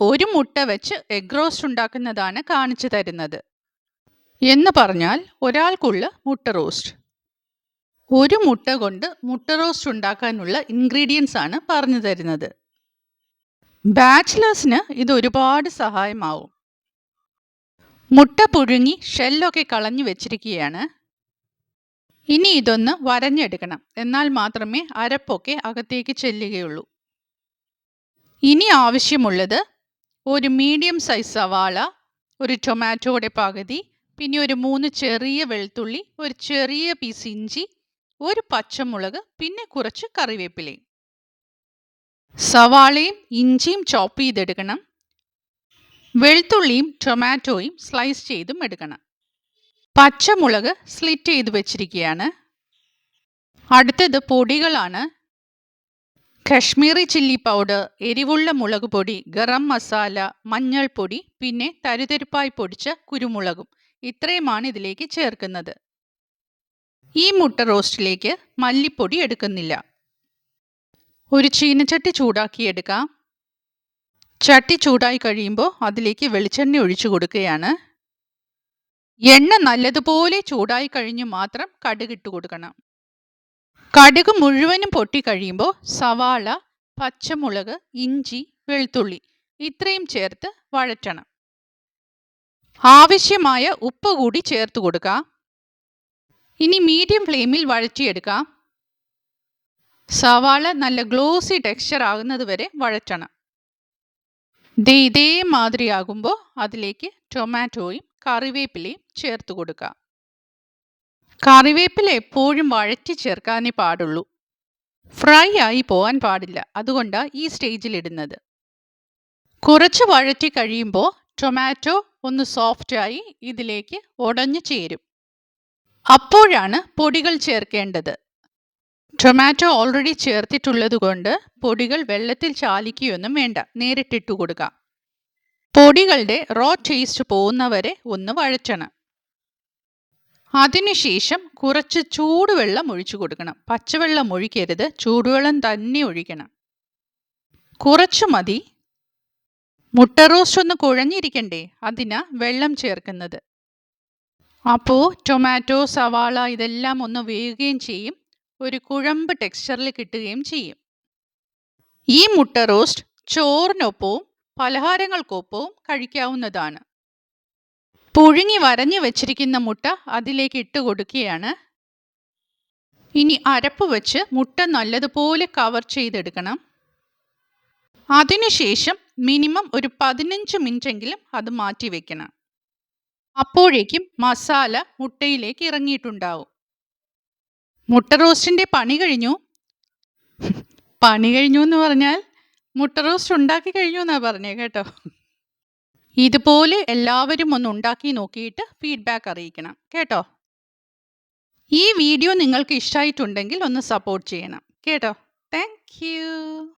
ഒരു മുട്ട വെച്ച് എഗ് റോസ്റ്റ് ഉണ്ടാക്കുന്നതാണ് കാണിച്ചു തരുന്നത്. എന്ന് പറഞ്ഞാൽ ഒരാൾക്കുള്ള മുട്ട റോസ്റ്റ് ഒരു മുട്ട കൊണ്ട് മുട്ട റോസ്റ്റ് ഉണ്ടാക്കാനുള്ള ഇൻഗ്രീഡിയൻസ് ആണ് പറഞ്ഞു തരുന്നത്. ബാച്ചിലേഴ്സിന് ഇത് ഒരുപാട് സഹായമാവും. മുട്ട പുഴുങ്ങി ഷെല്ലൊക്കെ കളഞ്ഞു വെച്ചിരിക്കുകയാണ്. ഇനി ഇതൊന്ന് വരഞ്ഞെടുക്കണം. എന്നാൽ മാത്രമേ അരപ്പൊക്കെ അകത്തേക്ക് ചെല്ലുകയുള്ളൂ. ഇനി ആവശ്യമുള്ളത് ഒരു മീഡിയം സൈസ് സവാള ഒരു ടൊമാറ്റോയുടെ പകുതി പിന്നെ ഒരു മൂന്ന് ചെറിയ വെളുത്തുള്ളി ഒരു ചെറിയ പീസ് ഇഞ്ചി ഒരു പച്ചമുളക് പിന്നെ കുറച്ച് കറിവേപ്പിലയും. സവാളയും ഇഞ്ചിയും ചോപ്പ് ചെയ്തെടുക്കണം. വെളുത്തുള്ളിയും ടൊമാറ്റോയും സ്ലൈസ് ചെയ്തും എടുക്കണം. പച്ചമുളക് സ്ലിറ്റ് ചെയ്ത് വെച്ചിരിക്കുകയാണ്. അടുത്തത് പൊടികളാണ്. കശ്മീരി ചില്ലി പൗഡർ എരിവുള്ള മുളക് പൊടി ഗരം മസാല മഞ്ഞൾപ്പൊടി പിന്നെ തരുതരുപ്പായി പൊടിച്ച കുരുമുളകും. ഇത്രയുമാണ് ഇതിലേക്ക് ചേർക്കുന്നത്. ഈ മുട്ട റോസ്റ്റിലേക്ക് മല്ലിപ്പൊടി എടുക്കുന്നില്ല. ഒരു ചീനച്ചട്ടി ചൂടാക്കിയെടുക്കാം ചട്ടി ചൂടായി കഴിയുമ്പോൾ അതിലേക്ക് വെളിച്ചെണ്ണ ഒഴിച്ചു കൊടുക്കുകയാണ്. എണ്ണ നല്ലതുപോലെ ചൂടായി കഴിഞ്ഞ് മാത്രം കടുകിട്ട് കൊടുക്കണം. കടുക് മുഴുവനും പൊട്ടി കഴിയുമ്പോൾ സവാള പച്ചമുളക് ഇഞ്ചി വെളുത്തുള്ളി ഇത്രയും ചേർത്ത് വഴറ്റണം. ആവശ്യമായ ഉപ്പ് കൂടി ചേർത്ത് കൊടുക്കുക ഇനി മീഡിയം ഫ്ലെയിമിൽ വഴറ്റിയെടുക്കാം. സവാള നല്ല ഗ്ലോസി ടെക്സ്ചർ ആകുന്നത് വരെ വഴറ്റണം. ദേ ഇതേമാതിരി ആകുമ്പോൾ അതിലേക്ക് ടൊമാറ്റോയും കറിവേപ്പിലയും ചേർത്ത് കൊടുക്കാം. കറിവേപ്പില എപ്പോഴും വഴറ്റി ചേർക്കാനേ പാടുള്ളൂ. ഫ്രൈ ആയി പോകാൻ പാടില്ല. അതുകൊണ്ടാണ് ഈ സ്റ്റേജിൽ ഇടുന്നത്. കുറച്ച് വഴറ്റി കഴിയുമ്പോൾ ടൊമാറ്റോ ഒന്ന് സോഫ്റ്റായി ഇതിലേക്ക് ഉടഞ്ഞു ചേരും. അപ്പോഴാണ് പൊടികൾ ചേർക്കേണ്ടത്. ടൊമാറ്റോ ഓൾറെഡി ചേർത്തിട്ടുള്ളത് കൊണ്ട് പൊടികൾ വെള്ളത്തിൽ ചാലിക്കുകയൊന്നും വേണ്ട. നേരിട്ടിട്ടു കൊടുക്കാം. പൊടികളുടെ റോ ടേസ്റ്റ് പോകുന്നവരെ ഒന്ന് വഴറ്റണം. അതിനുശേഷം കുറച്ച് ചൂടുവെള്ളം ഒഴിച്ചു കൊടുക്കണം. പച്ചവെള്ളം ഒഴിക്കരുത്. ചൂടുവെള്ളം തന്നെ ഒഴിക്കണം. കുറച്ച് മതി. മുട്ട റോസ്റ്റ് ഒന്ന് കുഴഞ്ഞിരിക്കണ്ടേ? അതിനാ വെള്ളം ചേർക്കുന്നത്. അപ്പോൾ ടൊമാറ്റോ സവാള ഇതെല്ലാം ഒന്ന് വേകുകയും ചെയ്യും. ഒരു കുഴമ്പ് ടെക്സ്ചറിൽ കിട്ടുകയും ചെയ്യും. ഈ മുട്ട റോസ്റ്റ് ചോറിനൊപ്പവും പലഹാരങ്ങൾക്കൊപ്പവും കഴിക്കാവുന്നതാണ്. പുഴുങ്ങി വരഞ്ഞു വെച്ചിരിക്കുന്ന മുട്ട അതിലേക്ക് ഇട്ട് കൊടുക്കുകയാണ്. ഇനി അരപ്പ് വെച്ച് മുട്ട നല്ലതുപോലെ കവർ ചെയ്തെടുക്കണം. അതിനുശേഷം മിനിമം ഒരു പതിനഞ്ച് മിനിറ്റെങ്കിലും അത് മാറ്റി വെക്കണം. അപ്പോഴേക്കും മസാല മുട്ടയിലേക്ക് ഇറങ്ങിയിട്ടുണ്ടാവും. മുട്ട റോസ്റ്റിന്റെ പണി കഴിഞ്ഞു. പണി കഴിഞ്ഞു എന്ന് പറഞ്ഞാൽ മുട്ട റോസ്റ്റ് ഉണ്ടാക്കി കഴിഞ്ഞു എന്നാണ് പറഞ്ഞേ കേട്ടോ. ഇതുപോലെ എല്ലാവരും ഒന്ന് ഉണ്ടാക്കി നോക്കിയിട്ട് ഫീഡ്ബാക്ക് അറിയിക്കണം. കേട്ടോ? ഈ വീഡിയോ നിങ്ങൾക്ക് ഇഷ്ടമായിട്ടുണ്ടെങ്കിൽ ഒന്ന് സപ്പോർട്ട് ചെയ്യണം. കേട്ടോ? താങ്ക്